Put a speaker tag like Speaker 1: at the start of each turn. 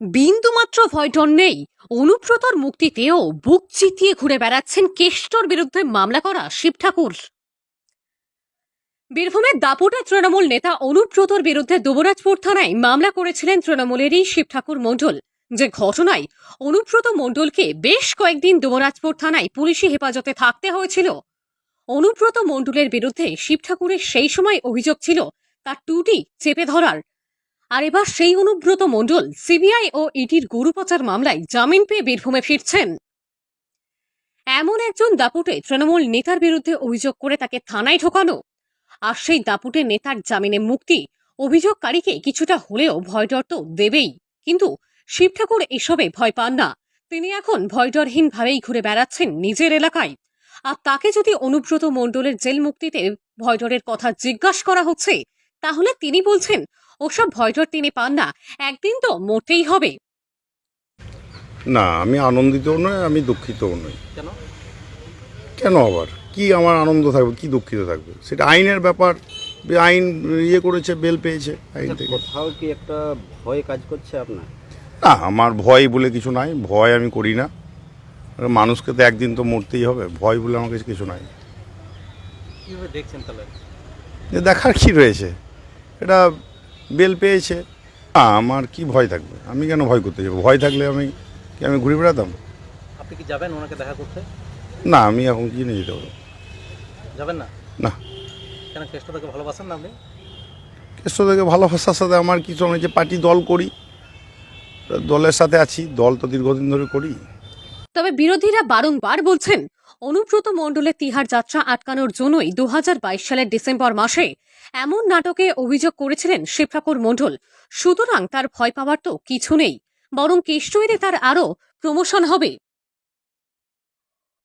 Speaker 1: বিন্দুমাত্র ভয়টন নেই। অনুব্রতর মুক্তিতেও বুক চিতিয়ে ঘুরে বেড়াচ্ছেন কেষ্টর বিরুদ্ধে মামলা করা শিব ঠাকুর। বীরভূমের দাপুটে তৃণমূল নেতা অনুব্রতর বিরুদ্ধে দুবরাজপুর থানায় মামলা করেছিলেন তৃণমূলেরই শিব ঠাকুর মণ্ডল। যে ঘটনায় অনুব্রত মণ্ডলকে বেশ কয়েকদিন দুবরাজপুর থানায় পুলিশি হেফাজতে থাকতে হয়েছিল। অনুব্রত মণ্ডলের বিরুদ্ধে শিব ঠাকুরের সেই সময় অভিযোগ ছিল, তার টুটি চেপে ধরার আর এবার সেই অনুব্রত মণ্ডল সিবিআই ও ইডির গরুপচার মামলায় জামিন পেয়ে বীরভূমে ফিরছেন। এমন একজন দাপুটে তৃণমূল নেতার বিরুদ্ধে অভিযোগ করে তাকে থানায় ঢোকানো। আর সেই দাপুটে নেতার জামিনে মুক্তি অভিযোগকারীকে কিছুটা হলেও ভয়ডর তো দেবেই। কিন্তু শিব ঠাকুর এসবে ভয় পান না। তিনি এখন ভয়ডরহীন ভাবেই ঘুরে বেড়াচ্ছেন নিজের এলাকায়। আর তাকে যদি অনুব্রত মণ্ডলের জেল মুক্তিতে ভয়ডরের কথা জিজ্ঞাসা করা হচ্ছে তাহলে তিনি বলছেন ওসব ভয়ডর তিনি পান না একদিন তো মোটেই হবে।
Speaker 2: না আমি আনন্দিতও নই আমি দুঃখিতও নই।
Speaker 3: কেন?
Speaker 2: কেন আবার? কি আমার আনন্দ থাকবে? কি দুঃখিত থাকবে? সেটা আইনের ব্যাপার আইন ইয়ে করেছে বেল পেয়েছে আইন থেকে।
Speaker 3: কোথাও কি একটা ভয় কাজ করছে আপনার?
Speaker 2: না আমার ভয় বলে কিছু নাই ভয় আমি করি না। মানুষকে তো একদিন তো মরতেই হবে ভয় বলে আমার কাছে কিছু নাই।
Speaker 3: দেখছেন তাহলে?
Speaker 2: দেখার কি রয়েছে? এটা বেল পেয়েছে। না আমার কি ভয় থাকবে? আমি কেন ভয় করতে যাব? ভয় থাকলে আমি কি আমি ঘুরে বেড়াতাম?
Speaker 3: আপনি কি যাবেন ওনাকে দেখা করতে?
Speaker 2: না আমি এখন কি নিয়ে যেতে পারব?
Speaker 3: যাবেন না?
Speaker 2: না।
Speaker 3: কেন কেষ্টটাকে ভালোবাসেন না আপনি?
Speaker 2: কেষ্ট থেকে ভালোবাসার সাথে আমার কিছু হয়েছে পার্টি দল করি। দলের সাথে আছি দল তো দীর্ঘদিন ধরে করি।
Speaker 1: তবে বিরোধীরা বারংবার বলছেন, অনুব্রত মণ্ডলের তিহার যাত্রা আটকানোর জন্যই দু হাজার বাইশ সালের ডিসেম্বর মাসে এমন নাটকে অভিযোগ করেছিলেন শিবঠাকুর মণ্ডল। সুতরাং তার ভয় পাওয়ার তো কিছু নেই, বরং কেষ্টইরে তার আরও প্রমোশন হবে।